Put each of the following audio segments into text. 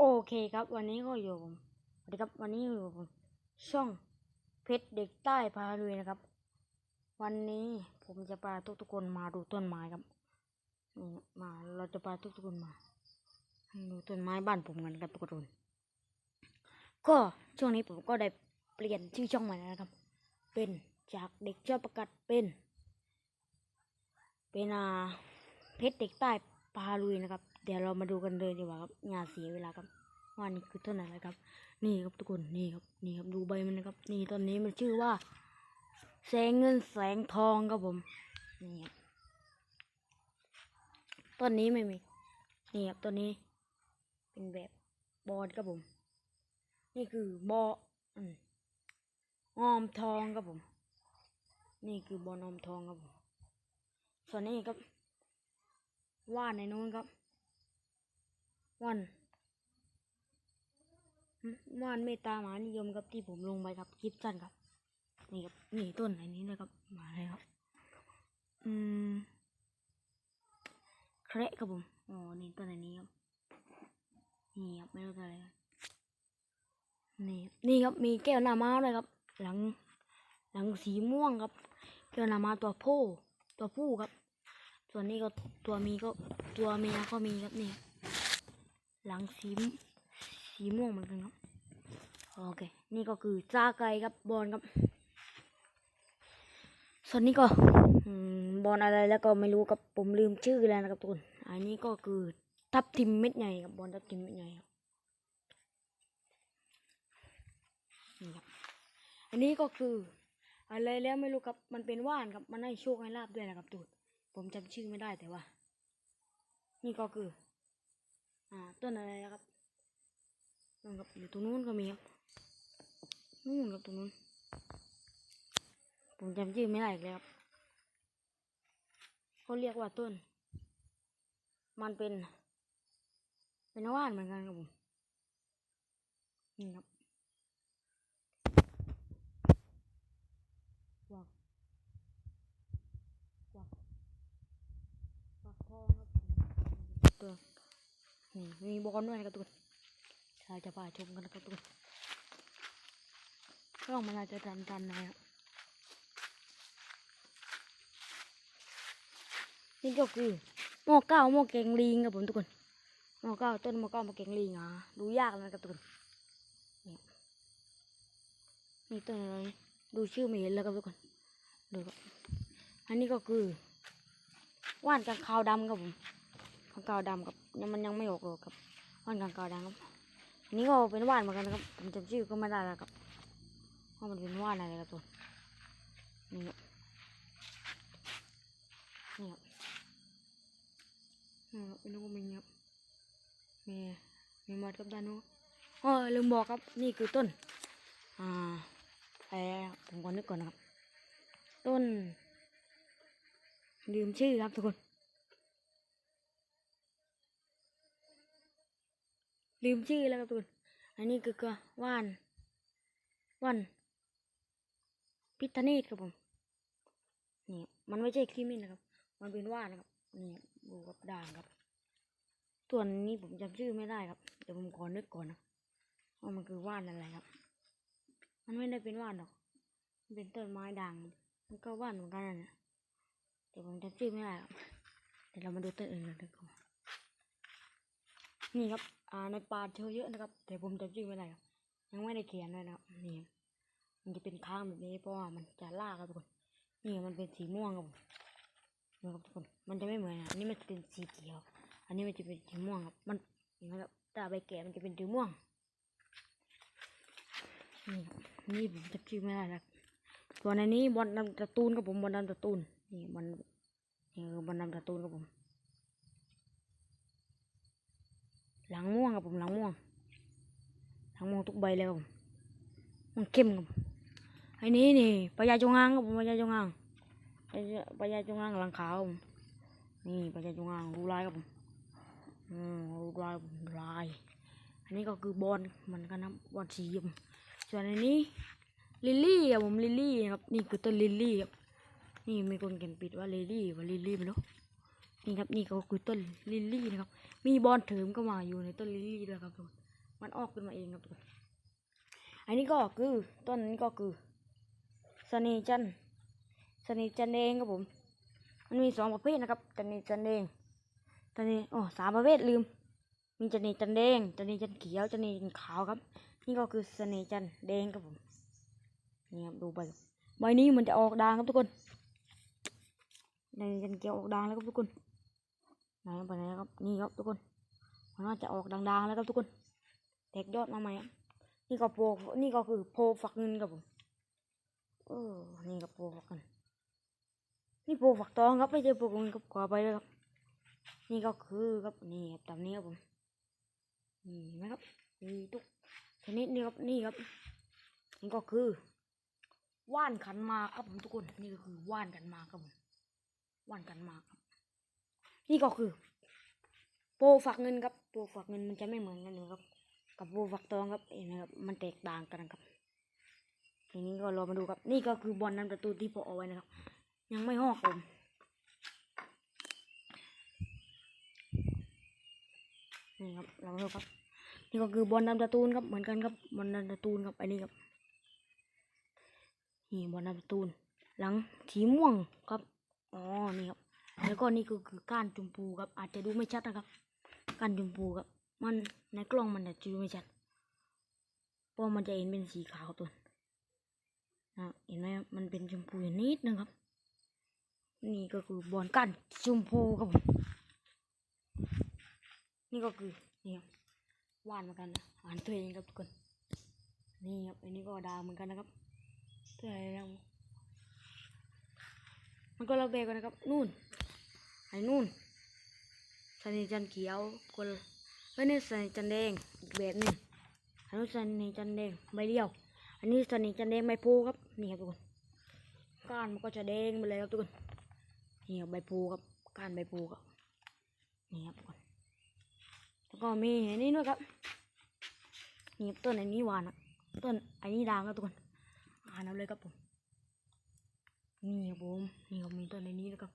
โอเคครับ วันนี้ก็อยู่ผมสวัสดีครับ วันนี้อยู่ผมช่องเพชรเด็กใต้พาลุยนะครับ วันนี้ผมจะพาทุกทุกคนมาดูต้นไม้ครับนี่มาเราจะพาทุกทุกคนมาดูต้นไม้บ้านผมกันครับทุกคนก็ช่วงนี้ผมก็ได้เปลี่ยนชื่อช่องใหม่นะครับ เป็นจากเด็กชอบประกาศเป็น เป็นอ่าเพชรเด็กใต้พาลุยนะครับ เดี๋ยวเรามาดูกันเลยดีกว่าครับอย่าเสียเวลาครับว่านี่คือต้นอะไรครับ นี่ครับทุกคนนี่ครับนี่ครับดูใบมันนะครับ นี่ต้นนี้มันชื่อว่า แสงเงินแสงทองครับผมนี่ครับต้นนี้ไม่มีนี่ครับต้นนี้ เป็นแบบบอลครับผม นี่คือบออืมออมทองครับผม นี่คือบอลออมทองครับผมส่วนนี้ครับว่านในนู้นครับ ว่านหึว่านเมตตามานิยมครับที่ผมลงไปครับคลิปสั้นครับ นี่ครับนี่ต้นอันนี้นะครับมาเลยครับ อืมแคระครับผมอ๋อนี่ต้นอันนี้ครับนี่ครับไม่รู้อะไรครับนี่นี่ครับมีแก้วหน้าม้าด้วยครับ หลัง หลังสีม่วงครับ แก้วหน้าม้าตัวผู้ตัวผู้ครับ ส่วนนี้ก็ตัวมีก็ตัวเมียก็มีครับนี่ หลังสีมสีม่วงเหมือนกันครับโอเค นี่ก็คือซาไก่ครับบอลครับ ส่วนนี้ก็อบอลอะไรแล้วก็ไม่รู้ครับผมลืมชื่อแล้วนะครับทุกคนอันนี้ก็คือทับทิมเม็ดใหญ่ครับบอลทับทิมเม็ดใหญ่ครับนี่ครับอันนี้ก็คืออะไรแล้วไม่รู้ครับ มันเป็นว่านครับ มันให้โชคให้ลาบด้วยนะครับทุกคนผมจำชื่อไม่ได้แต่ว่า นี่ก็คือ อ่าต้นอะไรนะครับนู่นครับอยู่ตรงนู้นก็มีครับนู่นครับตรงนู้นผมจำชื่อไม่ได้อีกแล้วครับเขาเรียกว่าต้น มันเป็น เป็นว่านเหมือนกันครับผมนี่ครับว้าวว้าวว้าวทองครับตัว นี่มีบอลด้วยนะครับทุกคนเราจะพาชมกันนะครับทุกคนกล้องมันอาจจะทันๆนะครับนี่ก็คือหม้อเก้าหม้อแกงลิงครับผมทุกคนหม้อเก้าต้นหม้อเก้าหม้อแกงลิงอะดูยากนะครับทุกคนเนี่ยมีต้นอะไรดูชื่อไม่เห็นแล้วครับทุกคนดูครับอันนี้ก็คือว่านกางขาวดำครับผมกางขาวดำครับ มันยังไม่ออกหรอกครับว่านกางขาวดำครับอันนี้ก็เป็นว่านเหมือนกันนะครับผมจำชื่อก็ไม่ได้แล้วครับว่ามันเป็นว่านอะไรครับทุกคนนี่ครับนี่ครับอ่าเป็นลูกมิงครับมีมีมัดกับด้านนู้นอ๋อลืมบอกครับนี่คือต้นอ่าไอ้ผมก่อนนึกก่อนนะครับ ต้นลืมชื่อครับทุกคน ลืมชื่อแล้วครับทุกคน อันนี้คือก็ว่านว่านพิทเนตครับผมนี่มันไม่ใช่ครีมินนะครับ มันเป็นว่านนะครับนี่ดูกับด่างครับตัวนี้ผมจำชื่อไม่ได้ครับเดี๋ยวผมขอนึกก่อนนะว่ามันคือว่านอะไรครับ มันไม่ได้เป็นว่านหรอกมันเป็นต้นไม้ด่างมันก็ว่านเหมือนกันนั่ะเดี๋ยวผมจำชื่อไม่ได้ครับเดี๋ยวเรามาดูต้นอื่นกันดีกว่านี่ครับ อ่าในป่าเจอเยอะนะครับ แต่ผมจำชื่อไม่ได้ครับยังไม่ได้เขียนเลยนะครับนี่มันจะเป็นค้างแบบนี้เพราะว่ามันจะลากครับทุกคนนี่มันเป็นสีม่วงครับผมนะครับทุกคนมันจะไม่เหมือนอะอันนี้มันจะเป็นสีเขียว อันนี้มันจะเป็นสีม่วงครับมันนะครับตาใบแก่มันจะเป็นสีม่วงนี่นี่ผมจะชื่อไม่ได้แล้วส่วนในนี้บอลนำตะตูนครับผมบอลนำตะตูนนี่บอลนี่คือบอลนำตะตูนครับผม หลังม่วงครับผมหลังม่วงหลังม่วงทุกใบเลยครับผมมันเข้มครับไอ้นี้นี่ปลายาจงอางครับผมปลายาจงอางปลาปลายาจงอางหลังขาวนี่ปลายาจงอางรูลายครับผมอืมรูลายลาย อันนี้ก็คือบอลเหมือนกันนะบอลสีครับผมส่วนอันนี้ลิลลี่ครับผมลิลลี่ครับนี่คือต้นลิลลี่ครับนี่มีคนเขียนปิดว่าลิลลี่ว่าลิลลี่ไม่รู้ นี่ครับนี่ก็คือต้นลิลลี่นะครับ มีบอลเถิมก็มาอยู่ในต้นลิลลี่ด้วยครับทุกคนมันออกขึ้นมาเองครับทุกคนอันนี้ก็คือต้นนี้ก็คือสนีจันสนีจันทร์แดงครับผม มันมีสองประเภทนะครับจันนีจันทร์แดงจันนีอ๋อสามประเภทลืม มีจันนีจันแดงจันนีจันเขียวจันนีจันขาวครับ นี่ก็คือสนีจันแดงครับผมนี่ครับดูใบใบนี้มันจะออกด่างครับทุกคนในจันเขียวออกด่างแล้วครับทุกคน ไหนไปไหนครับ นี่ครับทุกคน มันน่าจะออกด่างๆแล้วครับทุกคน แตกยอดมาใหม่ครับนี่ก็โพนี่ก็คือโพฝักเงินครับผมเออนี่ก็โพฝักเงินนี่โพฝักทองครับไม่ใช่โพเงินครับขอไปเลยครับ นี่ก็คือครับนี่ครับตามนี้ครับผมนี่นไหมครับนี่ทุกชนิดนี่ครับนี่ครับนี่ก็คือว่านขันมาครับผมทุกคน นี่ก็คือว่านขันมากครับผมว่านขันมาครับ นี่ก็คือโปรฝักเงินครับโปรฝักเงินมันจะไม่เหมือนกันเลยครับ กับโปรฝักทองครับเห็นไหมครับมันแตกต่างกันครับทีนี้ก็รอมาดูครับ นี่ก็คือบอลนันประตูที่ผมเอาไว้นะครับ ยังไม่หอกผมนี่ครับเรามาดูครับ นี่ก็คือบอลนันประตูนครับเหมือนกันครับบอลนันประตูนครับอันนี้ครับนี่บอลนันประตูนหลังสีม่วงครับอ๋อนี่ครับ แล้วก็นี่ก็คือก้านชมพูครับ อาจจะดูไม่ชัดนะครับก้านชมพูครับ มันในกล้องมันอาจจะดูไม่ชัดเพราะมันจะเห็นเป็นสีขาวตัวนะเห็นไหมครับมันเป็นชมพูอยู่นิดนึงครับ นี่ก็คือบอลก้านชมพูครับผมนี่ก็คือนี่ครับว่านเหมือนกันนะอ่านตัวเองครับทุกคนนี่ครับอันนี้ก็ดาวเหมือนกันนะครับตัวอะไรนะมันก็ระเบกกันนะครับนู่น ไอ้นู่นสนิจันเขียวคนละเฮ้นี่สนิจันแดงอีกแบบหนึ่งอันนู้นสนิจันแดงใบเดียว อันนี้สนิจันแดงใบโพครับนี่ครับทุกคนก้านมันก็จะแดงไปเลยครับทุกคนนี่ครับใบโพครับก้านใบโพครับนี่ครับทุกคนแล้วก็มีอันนี้ด้วยครับนี่ต้นอันนี้หวานอะต้นอันนี้ด่างครับทุกคนอ่านเอาเลยครับผมนี่ครับผมนี่ครับมีต้นในนี้นะครับ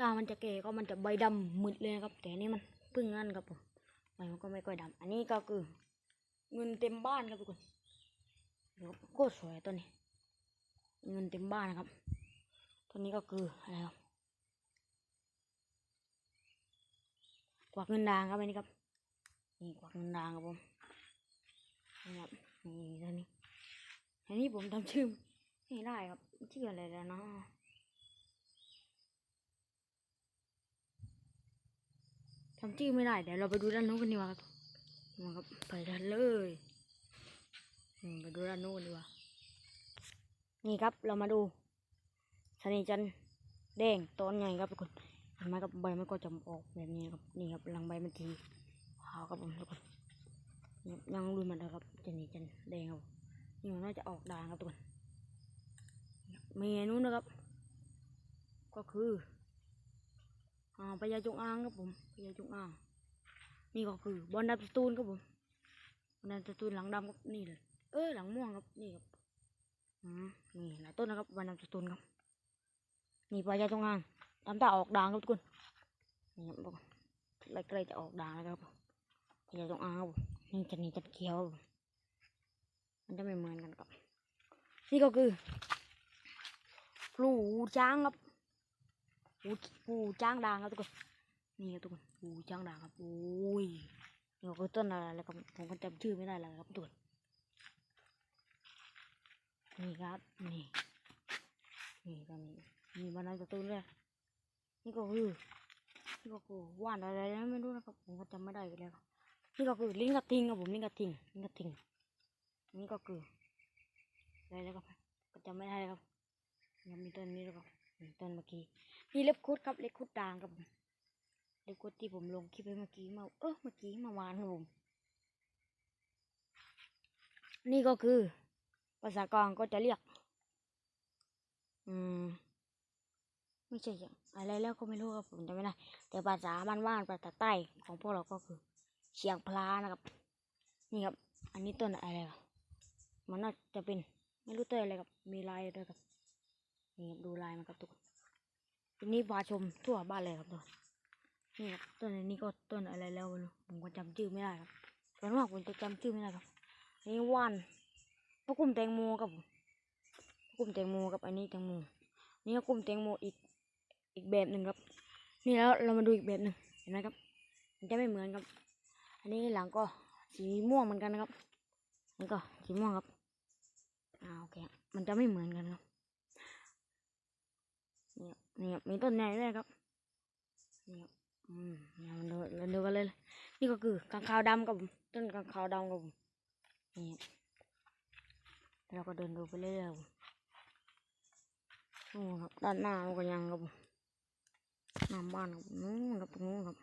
ตามันจะแก่ก็มันจะใบดำมืดเลยนะครับ แต่อันนี่มันพิ่งงั้นครับผมใบมันก็ไม่ค่อยดำอันนี้ก็คือ เงินเต็มบ้านครับทุกคนเดี๋ยวโคตรสวยต้นนี้ เงินเต็มบ้านนะครับต้นนี้ก็คืออะไรครับกวักเงินด่างครับอันนี้ครับนี่กวักเงินด่างครับผมนี่ครับนี่ต้นนี้อันนี้ผมทำชื่อไม่ได้ครับชื่ออะไรแล้วเนาะ จำชื่อไม่ได้ เดี๋ยวเราไปดูด้านนู้นกันดีกว่าครับมาครับ ไปด้านเลยอืมไปดูด้านนู้นกันดีกว่า นี่ครับ เรามาดูสนิจันแดงต้นใหญ่ครับทุกคนเห็นไหมครับใบมันก็จะออกแบบนี้ครับ นี่ครับรังใบมันทีขาวครับผมทุกคนยังรุนมันนะครับสนิจันแดงครับนี่มันน่าจะออกด่างครับทุกคนเมนูนะครับ ก็คือ อ่าพญาจงอางครับผมพญาจงอาง นี่ก็คือบอลดับสตูนครับผมบอลดับสตูนหลังดำครับนี่เลย เอ้ยหลังม่วงครับนี่ครับอืมนี่หลายต้นนะครับบอลดับสตูนครับ นี่พญาจงอางทำตาออกด่างครับทุกคนนี่ครับบอกใกล้ๆจะออกด่างแล้วครับพญาจงอางครับนี่จะนี่จะเขียวครับผมมันจะไม่เหมือนกันครับ นี่ก็คือปลูช้างครับ ปูปูจ้างด่างครับทุกคน นี่ครับทุกคน ปูจ้างด่างครับ โอ้ยนี่ก็ต้นอะไรแล้วครับผมก็จำชื่อไม่ได้แล้วครับทุกคน นี่ครับ นี่ นี่ตอนนี้มีบรรดาตูนเลยนี่ก็คือ นี่ก็คือว่านอะไรนะไม่รู้นะครับ ผมก็จำไม่ได้ไปแล้วครับนี่ก็คือลิงกระทิงครับผมลิงกระทิงลิงกระทิง นี่ก็คืออะไรแล้วครับก็จำไม่ได้ครับยังมีต้นนี้แล้วครับต้นเมื่อกี้ นี่เล็บคุดครับเล็บคุดด่างครับเล็บคุดที่ผมลงคลิปไปเมื่อกี้มาเออเมื่อกี้เมื่อวานครับผม นี่ก็คือ ภาษากลางก็จะเรียก อืม ไม่ใช่อย่างอะไรแล้วก็ไม่รู้ครับผมจำไม่ได้แต่ภาษาบ้านว่านภาษาใต้ของพวกเราก็คือ เชียงพลานะครับ นี่ครับ อันนี้ต้นอะไรครับมันน่าจะเป็น ไม่รู้ต้นอะไรครับ มีลายด้วยครับ นี่ครับดูลายมันครับทุกคน ทีนี้พาชมทั่วบ้านเลยครับทุกคนนี่ครับต้นอันนี้ก็ต้นอะไรแล้วผมก็จำชื่อไม่ได้ครับส่วนมากผมจะจำชื่อไม่ได้ครับอันนี้ว่านพวกกลุ่มแตงโมครับผมพวกกลุ่มแตงโมกับอันนี้แตงโมนี่ก็กลุ่มแตงโมอีกอีกแบบหนึ่งครับ นี่แล้วเรามาดูอีกแบบหนึ่งเห็นไหมครับ มันจะไม่เหมือนครับ อันนี้หลังก็สีม่วงเหมือนกันนะครับนี่ก็สีม่วงครับอ่าโอเคครับมันจะไม่เหมือนกันครับ นี่ครับนี่ครับมีต้นใหญ่ด้วยครับนี่ครับอืมเนี่ยมันดูเราดูกันเลย นี่ก็คือกางขาวดำกับผมต้นกางขาวดำกับผมนี่เราก็เดินดูไปเรื่อยๆนู่นครับด้านหน้ามันก็ยังครับหน้าบ้านครับนู่นครับตรงนู้นครับ